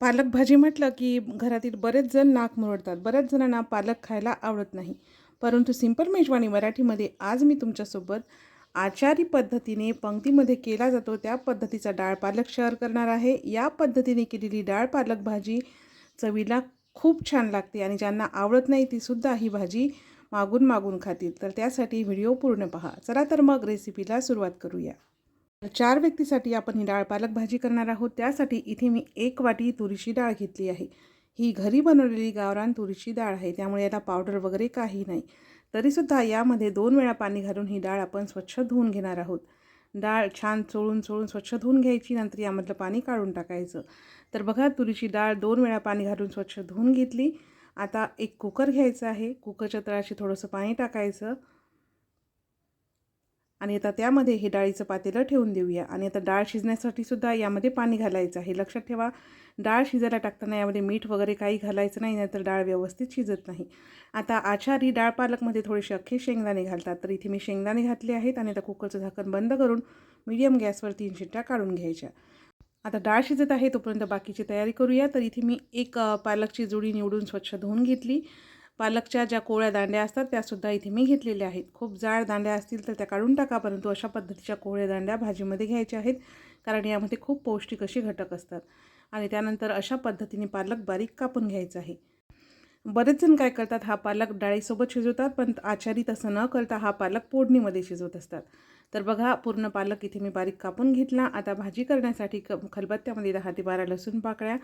पालक भाजी म्हटलं की घरातील बरेच जण नाक मुरडतात. बऱ्याच जणांना पालक खायला आवडत नाही. परंतु सिंपल मेजवानी मराठीमध्ये आज मी तुमच्यासोबत आचारी पद्धतीने पंक्तीमध्ये केला जातो. त्या पद्धतीचा डाळ पालक शेअर करणार आहे. या पद्धतीने केलेली डाळ पालक भाजी चवीला खूप छान लागते आणि ज्यांना आवडत नाही तीसुद्धा ही भाजी मागून मागून खातील. तर त्यासाठी व्हिडिओ पूर्ण पहा. चला तर मग रेसिपीला सुरुवात करूया. तर चार व्यक्तीसाठी आपण ही डाळ पालक भाजी करणार आहोत. त्यासाठी इथे मी एक वाटी तुरीची डाळ घेतली आहे. ही घरी बनवलेली गावरान तुरीची डाळ आहे. त्यामुळे याला पावडर वगैरे काही नाही. तरीसुद्धा यामध्ये दोन वेळा पाणी घालून ही डाळ आपण स्वच्छ धुवून घेणार आहोत. डाळ छान चोळून चोळून स्वच्छ धुवून घ्यायची. नंतर यामधलं पाणी काढून टाकायचं. तर बघा तुरीची डाळ दोन वेळा पाणी घालून स्वच्छ धुवून घेतली. आता एक कुकर घ्यायचं आहे. कुकरच्या तळाशी थोडंसं पाणी टाकायचं. आणि आता त्यामध्ये हे डाळीचं पातेलं ठेवून देऊया. आणि आता डाळ शिजण्यासाठी सुद्धा यामध्ये पाणी घालायचं आहे. लक्षात ठेवा डाळ शिजायला टाकताना यामध्ये मीठ वगैरे काही घालायचं नाही नाहीतर डाळ व्यवस्थित शिजत नाही. आता आचारी डाळ पालकमध्ये थोडेसे अख्खे शेंगदाणे घालतात. तर इथे मी शेंगदाणे घातले आहेत आणि आता कुकरचं झाकण बंद करून मीडियम गॅसवर तीन शिट्ट्या काढून घ्यायच्या. आता डाळ शिजत आहे तोपर्यंत बाकीची तयारी करूया. तर इथे मी एक पालकची जोडी निवडून स्वच्छ धुवून घेतली. पालकच्या ज्या कोवळ्या दांड्या असतात त्यासुद्धा इथे मी घेतलेल्या आहेत. खूप जाड दांड्या असतील तर त्या काढून टाका परंतु अशा पद्धतीच्या कोवळ्या दांड्या भाजीमध्ये घ्यायच्या आहेत कारण यामध्ये खूप पौष्टिक अशी घटक असतात. आणि त्यानंतर अशा पद्धतीने पालक बारीक कापून घ्यायचा आहे. बरेच जण काय करतात हा पालक डाळीसोबत शिजवतात पण आचारी तसं न करता हा पालक फोडणीमध्ये शिजवत असतात. तर बघा पूर्ण पालक इथे मी बारीक कापून घेतला. आता भाजी करण्यासाठी क खलबत्त्यामध्ये दहा ते बारा लसूण पाकळ्या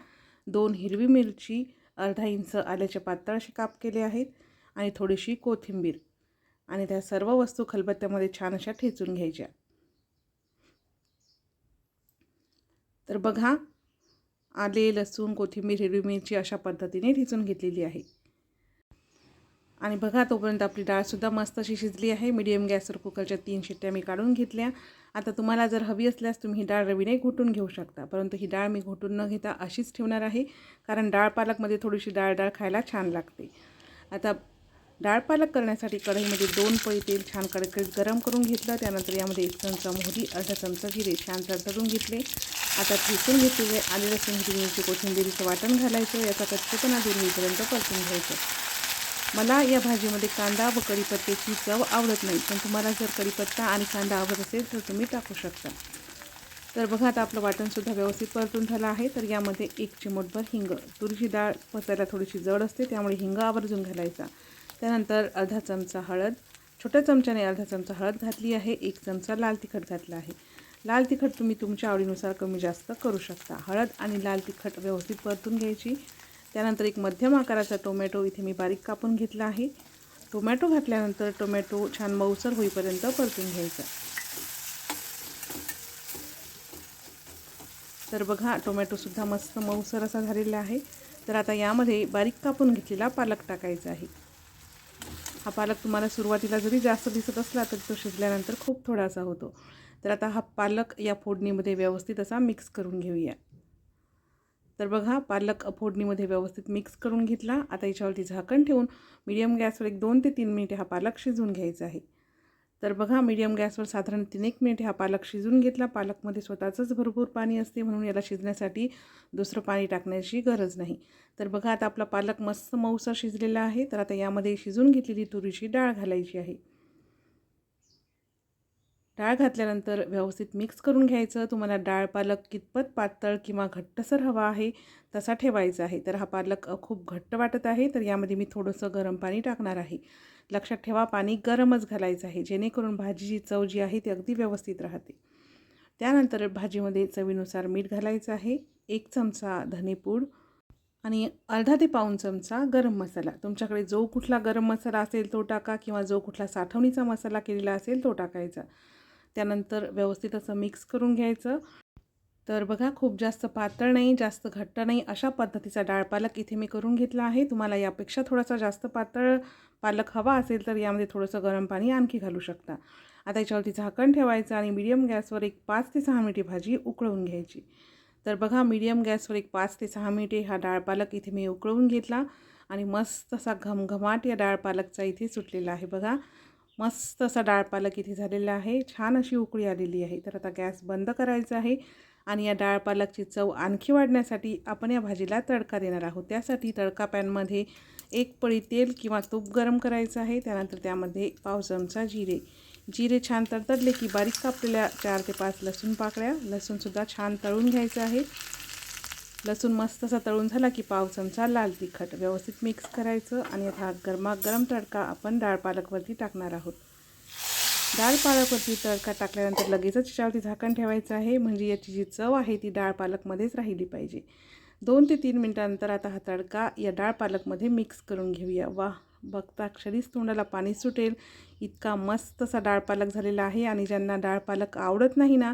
दोन हिरवी मिरची अर्धा इंच आल्याचे पातळ असे काप केले आहेत आणि थोडीशी कोथिंबीर आणि त्या सर्व वस्तू खलबत्त्यामध्ये छान अशा ठेचून घ्यायच्या. तर बघा आले लसूण कोथिंबीर हिरवी मिरची अशा पद्धतीने ठेचून घेतलेली आहे. आणि बघा तोपर्यंत आपली डाळसुद्धा मस्त अशी शिजली आहे. मीडियम गॅसवर कुकरच्या तीन शिट्ट्या मी काढून घेतल्या. आता तुम्हाला जर हवी असल्यास तुम्ही ही डाळ रवीने घोटून घेऊ शकता परंतु ही डाळ मी घोटून न घेता अशीच ठेवणार आहे कारण डाळ पालकमध्ये थोडीशी डाळ डाळ खायला छान लागते. आता डाळ पालक करण्यासाठी कढईमध्ये दोन पळी तेल छान कडकडीत गरम करून घेतलं त्यानंतर यामध्ये एक चमचा मोहरी अर्धा चमचा जिरे छान चढून घेतले. आता ठेचून घेतलेले आले लसूण हिरवी मिरची कोथिंबिरीचं वाटण घालायचं याचा कच्चेपणा दूर होईपर्यंत परतून घ्यायचं. मला या भाजीमध्ये कांदा व कढीपत्त्याची चव आवडत नाही पण तुम्हाला जर कढीपत्ता आणि कांदा आवडत असेल तर तुम्ही टाकू शकता. तर बघा आता आपलं वाटणसुद्धा व्यवस्थित परतून झालं आहे. तर यामध्ये एक चिमूटभर हिंग तुरीची डाळ पचायला थोडीशी जड असते त्यामुळे हिंग आवर्जून घालायचा. त्यानंतर अर्धा चमचा हळद छोट्या चमच्याने अर्धा चमचा हळद घातली आहे एक चमचा लाल तिखट घातला आहे. लाल तिखट तुम्ही तुमच्या आवडीनुसार कमी जास्त करू शकता. हळद आणि लाल तिखट व्यवस्थित परतून घ्यायची. त्यानंतर एक मध्यम आकाराचा टोमॅटो इथे मी बारीक कापून घेतला आहे. टोमॅटो घातल्यानंतर टोमॅटो छान मऊसर होईपर्यंत परतून घ्यायचा. तर बघा टोमॅटोसुद्धा मस्त मऊसर असा झालेला आहे. तर आता यामध्ये बारीक कापून घेतलेला पालक टाकायचा आहे. हा पालक तुम्हाला सुरुवातीला जरी जास्त दिसत असला तरी तो शिजल्यानंतर खूप थोडासा होतो. तर आता हा पालक या फोडणीमध्ये व्यवस्थित असा मिक्स करून घेऊया. तर बघा पालक फोडणीमध्ये व्यवस्थित मिक्स करून घेतला. आता याच्यावरती झाकण ठेवून मीडियम गॅसवर एक दोन ते तीन मिनिटे हा पालक शिजवून घ्यायचा आहे. तर बघा मीडियम गॅसवर साधारण तीन एक मिनिट हा पालक शिजून घेतला. पालकमध्ये स्वतःचंच भरपूर पाणी असते म्हणून याला शिजण्यासाठी दुसरं पाणी टाकण्याची गरज नाही. तर बघा आता आपला पालक मस्त मऊसा शिजलेला आहे. तर आता यामध्ये शिजून घेतलेली तुरीची डाळ घालायची आहे. डाळ घातल्यानंतर व्यवस्थित मिक्स करून घ्यायचं. तुम्हाला डाळ पालक कितपत पातळ किंवा घट्टसर हवा आहे तसा ठेवायचा आहे. तर हा पालक खूप घट्ट वाटत आहे तर यामध्ये मी थोडंसं गरम पाणी टाकणार आहे. लक्षात ठेवा पाणी गरमच घालायचं आहे. जेणेकरून भाजीची चव जी आहे ती अगदी व्यवस्थित राहते. त्यानंतर भाजीमध्ये चवीनुसार मीठ घालायचं आहे. एक चमचा धनेपूड आणि अर्धा ते पाऊन चमचा गरम मसाला. तुमच्याकडे जो कुठला गरम मसाला असेल तो टाका किंवा जो कुठला साठवणीचा मसाला केलेला असेल तो टाकायचा. त्यानंतर व्यवस्थित असं मिक्स करून घ्यायचं. तर बघा खूप जास्त पातळ नाही जास्त घट्ट नाही अशा पद्धतीचा डाळ पालक इथे मी करून घेतला आहे. तुम्हाला यापेक्षा थोडासा जास्त पातळ पालक हवा असेल तर यामध्ये थोडंसं गरम पाणी आणखी घालू शकता. आता याच्यावरती झाकण ठेवायचं आणि मीडियम गॅसवर एक पाच ते सहा मिनिटे भाजी उकळवून घ्यायची. तर बघा मीडियम गॅसवर एक पाच ते सहा मिनिटे हा डाळ पालक इथे मी उकळवून घेतला आणि मस्त असा घमघमाट या डाळ पालकचा इथे सुटलेला आहे बघा. मस्त असा डाळ पालक इथे झालेला आहे. छान अशी उकळी आलेली आहे. तर आता गॅस बंद करायचा आहे आणि या डाळ पालकची चव आणखी वाढण्यासाठी आपण या भाजीला तडका देणार आहोत. त्यासाठी तडका पॅनमध्ये एक पळी तेल किंवा तूप गरम करायचं आहे. त्यानंतर त्यामध्ये पाव चमचा जिरे. जिरे छान तडतडले की बारीक कापलेल्या चार ते पाच लसूण पाकळ्या. लसूणसुद्धा छान तळून घ्यायचं आहे. लसूण मस्त असा तळून झाला की पाव चमचा लाल तिखट व्यवस्थित मिक्स करायचं आणि आता हा गरमागरम तडका आपण डाळ पालकवरती टाकणार आहोत. डाळ पालकवरती तडका टाकल्यानंतर लगेचच त्याच्यावरती झाकण ठेवायचं आहे म्हणजे याची जी चव आहे ती डाळ पालकमध्येच राहिली पाहिजे. दोन ते तीन मिनटानंतर आता हा तडका या डाळ पालकमध्ये मिक्स करून घेऊया. वा बघता क्षणीच तोंडाला पाणी सुटेल. इतका मस्त असा डाळ पालक झालेला आहे आणि ज्यांना डाळ पालक आवडत नाही ना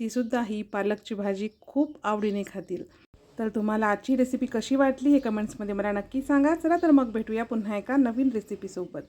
तीसुद्धा ही पालकची भाजी खूप आवडीने खातील. तर तुम्हाला आजची रेसिपी कशी वाटली हे कमेंट्समध्ये मला नक्की सांगा. चला तर मग भेटूया पुन्हा एका नवीन रेसिपीसोबत